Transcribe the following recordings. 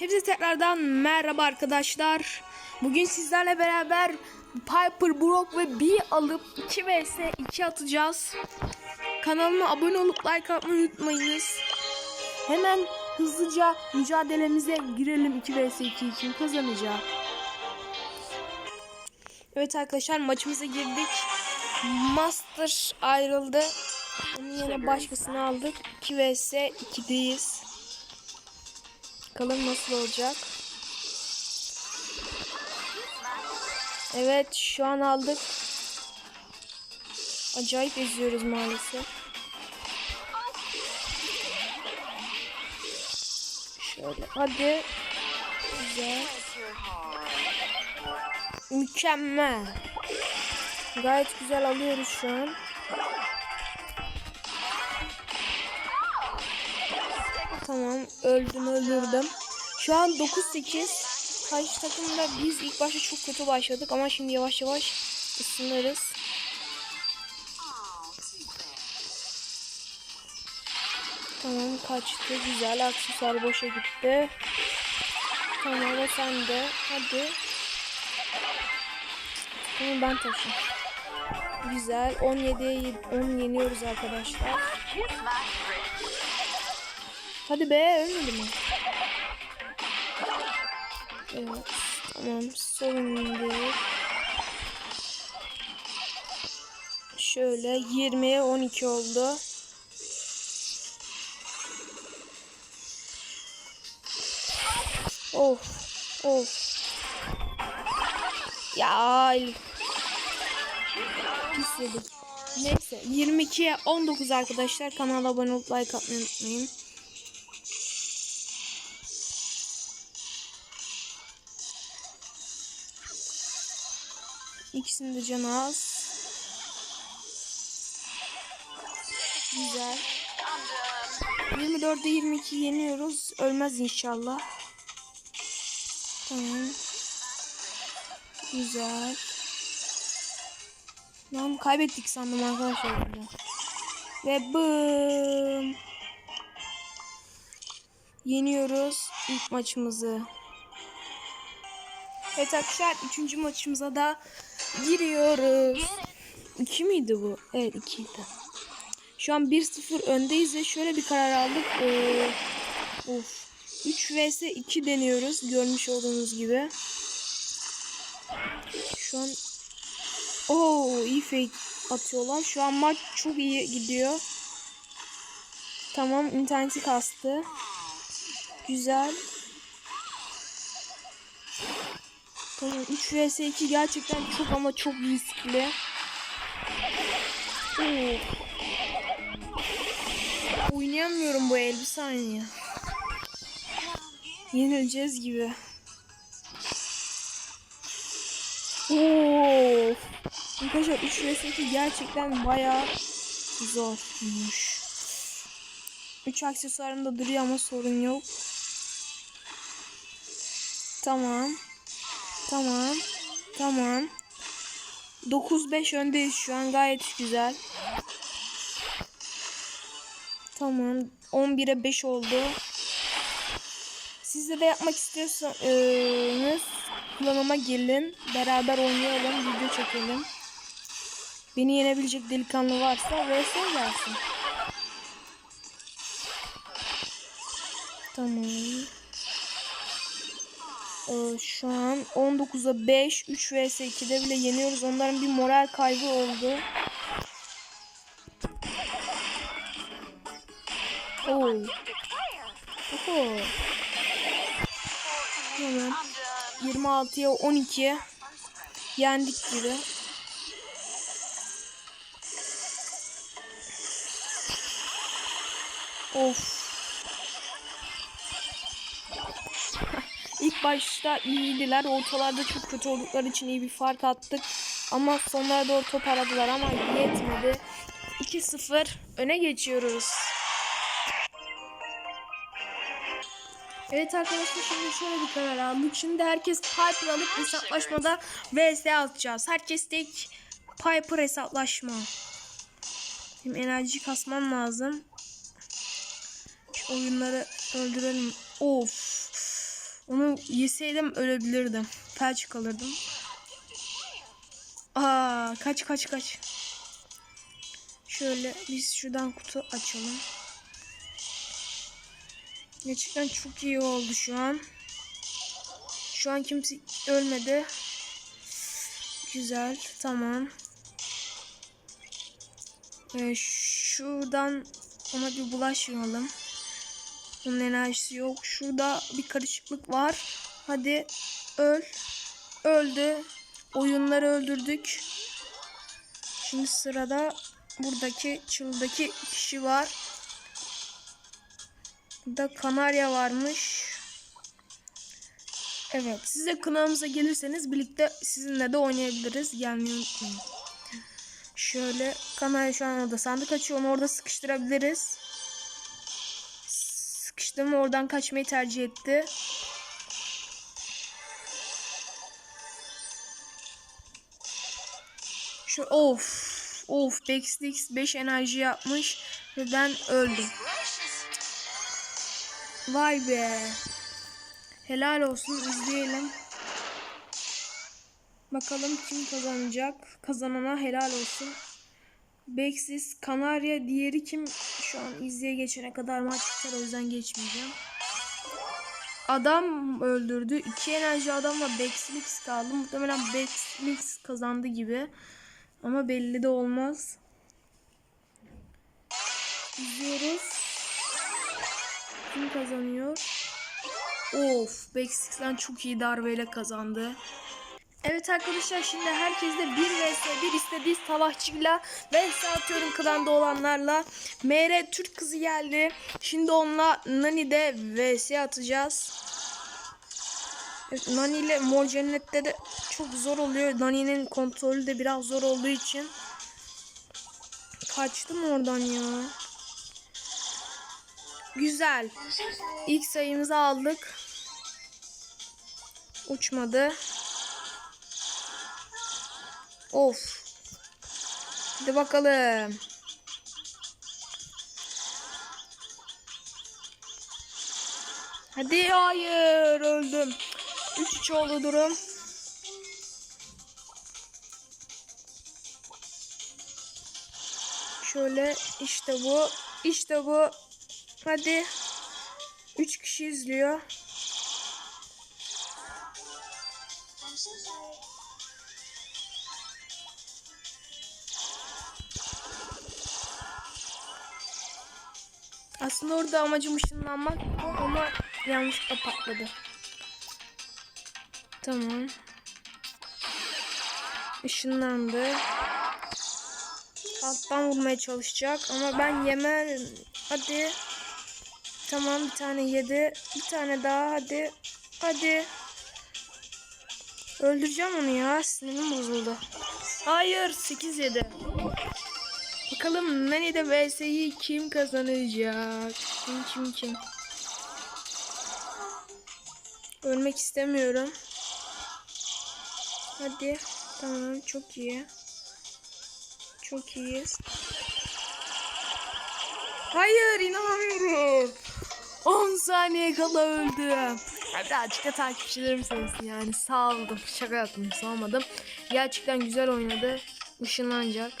Hepsi tekrardan merhaba arkadaşlar. Bugün sizlerle beraber Piper, Brock ve Bee alıp 2 vs 2 atacağız. Kanalıma abone olup like atmayı unutmayınız. Hemen hızlıca mücadelemize girelim 2 vs 2 için kazanacağım. Evet arkadaşlar maçımıza girdik. Master ayrıldı. Onun yerine başkasını aldık. 2 vs 2'deyiz. Bakalım nasıl olacak. Evet şu an aldık. Acayip eziyoruz maalesef. Şöyle hadi. Güzel. Mükemmel. Gayet güzel alıyoruz şu an. Tamam öldüm öldürdüm. Şu an 9-8. Karşı takımda biz ilk başta çok kötü başladık ama şimdi yavaş yavaş ısınırız. Tamam kaçtı güzel aksesuar boşa gitti. Tamam o sende. Hadi. Tamam ben taşım. Güzel 17'ye 10 yeniyoruz arkadaşlar. Hadi be ölmedi mi? Evet. Tamam değil. Şöyle 20'ye 12 oldu. Of. Of. Ya. Pis yedik. Neyse 22'ye 19 arkadaşlar. Kanala abone olup like atmayı unutmayın. İkisinin de canı az. Güzel. 24'e 22 yeniyoruz. Ölmez inşallah. Tamam. Güzel. Lan kaybettik sandım arkadaşlar burada. Ve bım. Yeniyoruz ilk maçımızı. Evet arkadaşlar üçüncü maçımıza da giriyoruz. 2 miydi bu? Evet 2 idi. Şu an 1-0 öndeyiz ve şöyle bir karar aldık. Ee, of. 3 vs 2 deniyoruz görmüş olduğunuz gibi. Şu an Oo iyi fake atıyorlar. Şu an maç çok iyi gidiyor. Tamam interneti kastı. Güzel. Tamam 3 vs 2 gerçekten çok ama çok riskli. Oo. Oynayamıyorum bu el bir saniye. Yenileceğiz gibi. Oo. Arkadaşlar 3 vs 2 gerçekten bayağı zormuş. 3 aksesuarında duruyor ama sorun yok. Tamam. Tamam. Tamam. 9-5 öndeyiz şu an gayet güzel. Tamam. 11'e 5 oldu. Siz de yapmak istiyorsanız klanıma gelin. Beraber oynayalım. Video çekelim. Beni yenebilecek delikanlı varsa vs gelsin. Tamam. Ee, şu an 19'a 5, 3 vs 2'de bile yeniyoruz. Onların bir moral kaybı oldu. Oo. Oho. Hemen 26'ya 12 yendik gibi. Of. Başta iyiydiler. Ortalarda çok kötü oldukları için iyi bir fark attık. Ama sonlara doğru toparladılar ama yetmedi. 2-0 öne geçiyoruz. Evet arkadaşlar şimdi şöyle bir karar aldık. Şimdi herkes Piper alıp hesaplaşmada vs atacağız. Herkes tek Piper hesaplaşma. Hem enerji kasmam lazım. Şu oyunları öldürelim. Of. Onu yeseydim ölebilirdim. Felç kalırdım. Aa, kaç kaç kaç. Şöyle biz şuradan kutu açalım. Gerçekten çok iyi oldu şu an. Şu an kimse ölmedi. Güzel. Tamam. Ee, şuradan ona bir bulaşmayalım. Onun enerjisi yok. Şurada bir karışıklık var. Hadi öl. Öldü. Oyunları öldürdük. Şimdi sırada buradaki çıldaki kişi var. Burada kanarya varmış. Evet. Size kınağımıza gelirseniz birlikte sizinle de oynayabiliriz. Gelmeyi. Şöyle kanarya şu an orada sandık açıyor. Onu orada sıkıştırabiliriz. Sıkıştırma oradan kaçmayı tercih etti. Şu of. Of. Bexlix 5 enerji yapmış. Ve ben öldüm. Vay be. Helal olsun izleyelim. Bakalım kim kazanacak. Kazanana helal olsun. Bexis, Kanarya, diğeri kim? Şu an izleye geçene kadar maç biter o yüzden geçmeyeceğim. Adam öldürdü. İki enerji adamla Bexlix kaldı. Muhtemelen Bexlix kazandı gibi. Ama belli de olmaz. İzliyoruz. Kim kazanıyor? Of, Bexlix'ten çok iyi darbeyle kazandı. Evet arkadaşlar şimdi herkes de 1 vs 1 istediği savaşçıyla vs atıyorum klanda olanlarla. MR Türk kızı geldi. Şimdi onunla Nani'de vs atacağız. Evet, Nani ile Mor Cennet'te de çok zor oluyor. Nani'nin kontrolü de biraz zor olduğu için. Kaçtım oradan ya. Güzel. İlk sayımızı aldık. Uçmadı. Of. Hadi bakalım. Hadi hayır öldüm. 3-3 oldu durum. Şöyle işte bu. İşte bu. Hadi. 3 kişi izliyor. Aslında orada amacım ışınlanmak ama yanlışlıkla patladı. Tamam. Işınlandı. Alttan vurmaya çalışacak ama ben yemem. Hadi. Tamam bir tane yedi. Bir tane daha hadi. Hadi. Öldüreceğim onu ya. Sinirim bozuldu. Hayır 8 yedi. Bakalım Nani'de VS'yi kim kazanacak? Kim kim kim? Ölmek istemiyorum. Hadi. Tamam çok iyi. Çok iyiyiz. Hayır inanamıyorum. 10 saniye kala öldüm. Birazcık da takipçilerim sensin yani saldım. Şaka yaptım salmadım. Gerçekten güzel oynadı. Işınlanacak.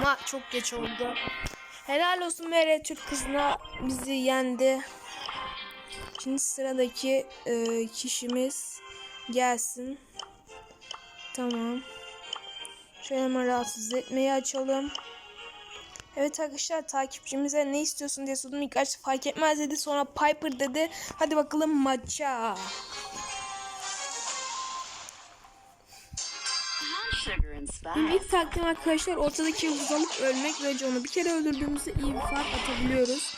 Ama çok geç oldu. Helal olsun Mere Türk kızına bizi yendi. Şimdi sıradaki e, kişimiz gelsin. Tamam. Şöyle hemen rahatsız etmeyi açalım. Evet arkadaşlar takipçimize ne istiyorsun diye sordum. İlk başta fark etmez dedi. Sonra Piper dedi. Hadi bakalım maça. İlk taktiğim arkadaşlar ortadaki alıp ölmek ve onu bir kere öldürdüğümüzde iyi bir fark atabiliyoruz.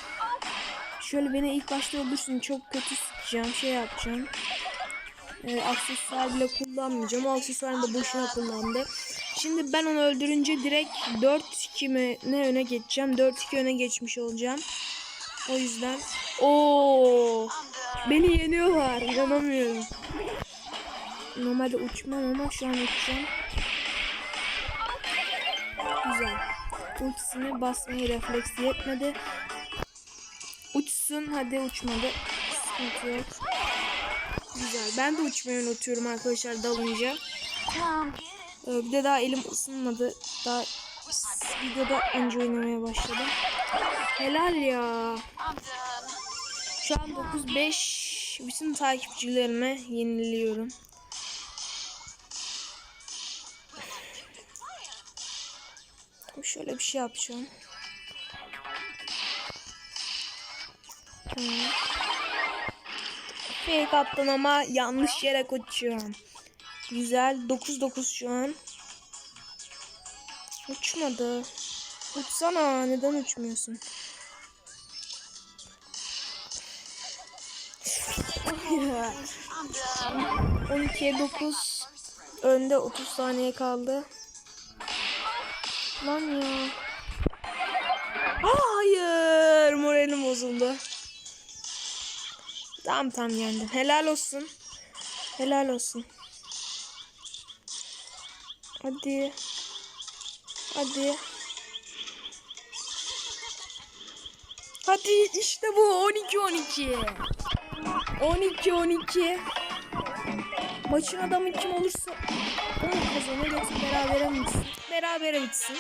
Şöyle beni ilk başta öldürsün çok kötü sıkacağım şey yapacağım. Ee, aksesuar bile kullanmayacağım. O aksesuarını da boşuna kullandı. Şimdi ben onu öldürünce direkt 4-2 mi ne öne geçeceğim. 4-2 öne geçmiş olacağım. O yüzden. Oo, beni yeniyorlar. İnanamıyorum. Normalde uçmam ama şu an uçacağım. Güzel. Ultisini basmaya refleksi yetmedi. Uçsun hadi uçmadı. Sıkıntı yok. Güzel. Ben de uçmayı unutuyorum arkadaşlar dalınca. Ee, bir de daha elim ısınmadı. Daha videoda önce oynamaya başladım. Helal ya. Şu an 9-5 bütün takipçilerime yeniliyorum. Şöyle bir şey yapacağım. Tamam. Fake attın ama yanlış yere koşuyorum. Güzel. 9-9 şu an. Uçmadı. Uçsana. Neden uçmuyorsun? Ya. 12'ye 9. Önde 30 saniye kaldı. Lan ya. Aa, hayır. Moralim bozuldu. Tamam tamam yendim. Helal olsun. Helal olsun. Hadi. Hadi. Hadi işte bu 12 12. 12 12. Maçın adamı kim olursa o mu kazanır yoksa berabere mi bitsin? Berabere bitsin.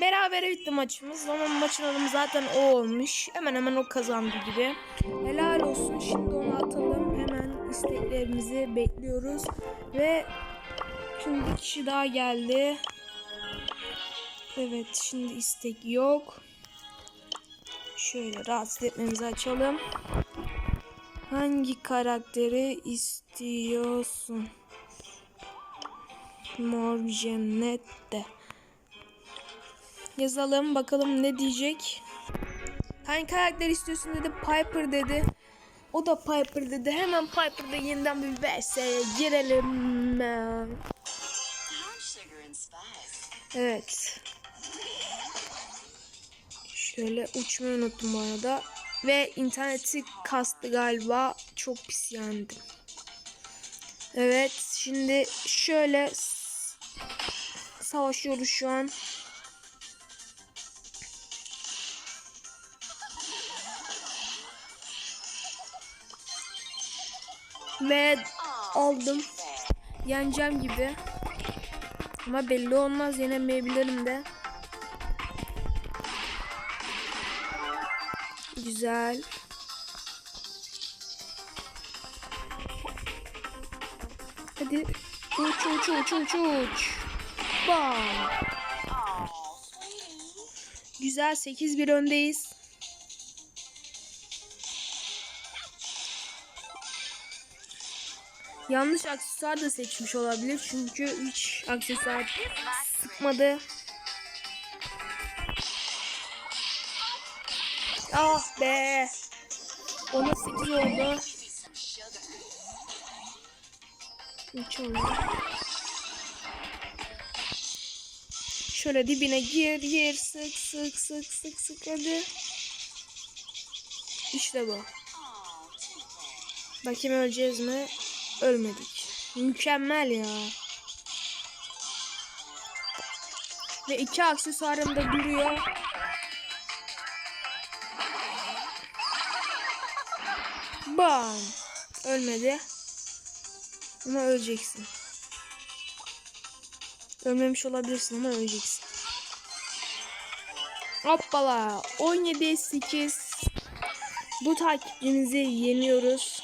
Berabere bitti maçımız ama maçın adamı zaten o olmuş. Hemen hemen o kazandı gibi. Helal olsun. Şimdi onu atalım. Hemen isteklerimizi bekliyoruz. Ve şimdi bir kişi daha geldi. Evet şimdi istek yok. Şöyle rahatsız etmemizi açalım. Hangi karakteri istiyorsun? Mor cennette. Yazalım bakalım ne diyecek. Hangi karakter istiyorsun dedi. Piper dedi. O da Piper dedi. Hemen Piper'da yeniden bir VS'ye girelim. Evet. Şöyle uçmayı unuttum bu arada. Ve interneti kastı galiba. Çok pis yandım. Evet şimdi şöyle savaşıyoruz şu an. Ve aldım. Yeneceğim gibi. Ama belli olmaz yenemeyebilirim de. Güzel. Hadi uç uç uç uç uç. Bam. Güzel 8-1 öndeyiz. Yanlış aksesuar da seçmiş olabilir çünkü hiç aksesuar sıkmadı. Ah be. Ona 8 oldu. Üç oldu. Şöyle dibine gir gir sık sık sık sık sık hadi. İşte bu. Bakayım öleceğiz mi? Ölmedik. Mükemmel ya. Ve iki aksesuarım da duruyor. Bam. Ölmedi. Ama öleceksin. Ölmemiş olabilirsin ama öleceksin. Hoppala. 17 8. Bu takipçimizi yeniyoruz.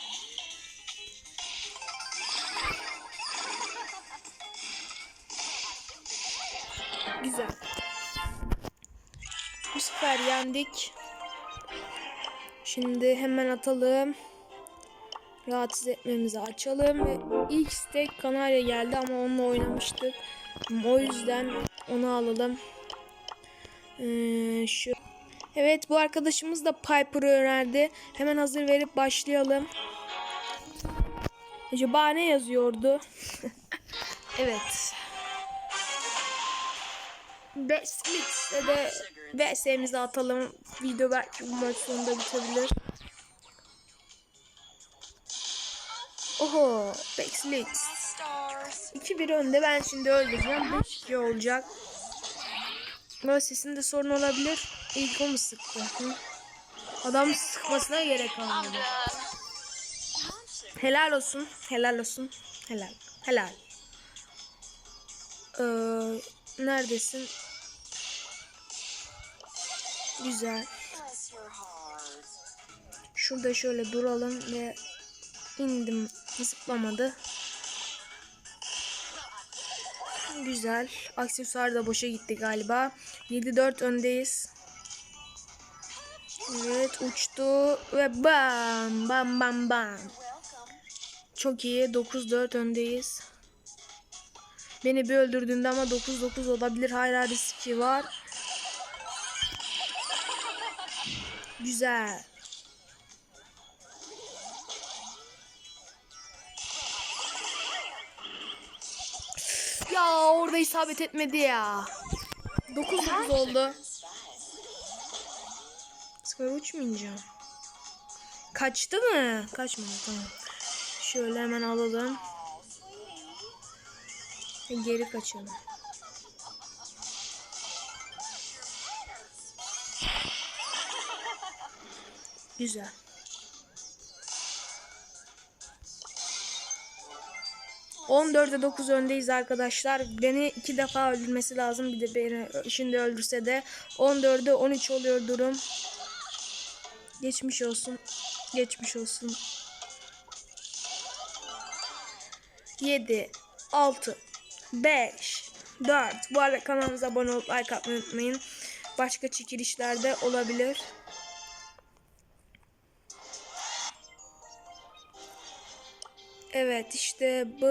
Güzel. Bu sefer yendik. Şimdi hemen atalım. Rahatsız etmemizi açalım ve ilk istek kanarya geldi ama onunla oynamıştık. O yüzden onu alalım. Ee, şu. Evet bu arkadaşımız da Piper'ı önerdi. Hemen hazır verip başlayalım. Acaba ne yazıyordu? evet. Bestmix'e de VS'mizi atalım. Video belki bu maç sonunda bitebilir. Oho, Bexlix. 2-1 önde. Ben şimdi öldüreceğim. 5-2 olacak. Böyle sesinde sorun olabilir. İlk o mu sıktı? Hı? Adam sıkmasına gerek kalmadı. Helal olsun. Helal olsun. Helal. Helal. Ee, neredesin? Güzel. Şurada şöyle duralım ve indim. Zıplamadı. Güzel. Aksesuar da boşa gitti galiba. 7-4 öndeyiz. Evet uçtu ve bam bam bam bam. Çok iyi. 9-4 öndeyiz. Beni bir öldürdüğünde ama 9-9 olabilir. Hala riski var. Güzel. Ya orada isabet etmedi ya. 9-9 oldu. Sıfır uçmayacağım. Kaçtı mı? Kaçmadı tamam. Şöyle hemen alalım. Ve Geri kaçalım. Güzel. On dörde 9 öndeyiz arkadaşlar. Beni iki defa öldürmesi lazım. Bir de beni şimdi öldürse de 14'e 13 oluyor durum. Geçmiş olsun. Geçmiş olsun. 7 6 5 4 Bu arada kanalımıza abone olup like atmayı unutmayın. Başka çekilişler de olabilir. Evet işte bu.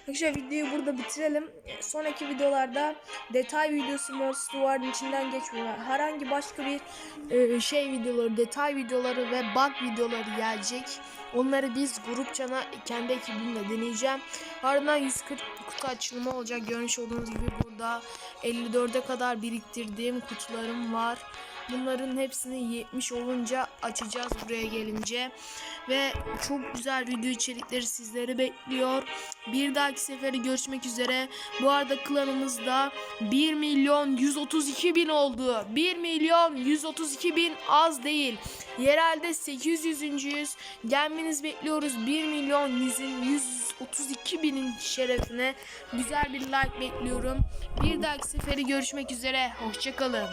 Arkadaşlar videoyu burada bitirelim. Sonraki videolarda detay videosu Monster Duvarın içinden geçmiyor. Herhangi başka bir e, şey videoları, detay videoları ve bug videoları gelecek. Onları biz grupçana kendi ekibimle deneyeceğim. Ardından 140 kutu açılımı olacak. Görmüş olduğunuz gibi burada 54'e kadar biriktirdiğim kutularım var. Bunların hepsini 70 olunca açacağız buraya gelince. Ve çok güzel video içerikleri sizleri bekliyor. Bir dahaki sefere görüşmek üzere. Bu arada klanımızda 1 milyon 132 bin oldu. 1 milyon 132 bin az değil. Yerelde 800. Gelmeniz bekliyoruz. 1 milyon 100, 132 binin şerefine güzel bir like bekliyorum. Bir dahaki sefere görüşmek üzere. Hoşçakalın.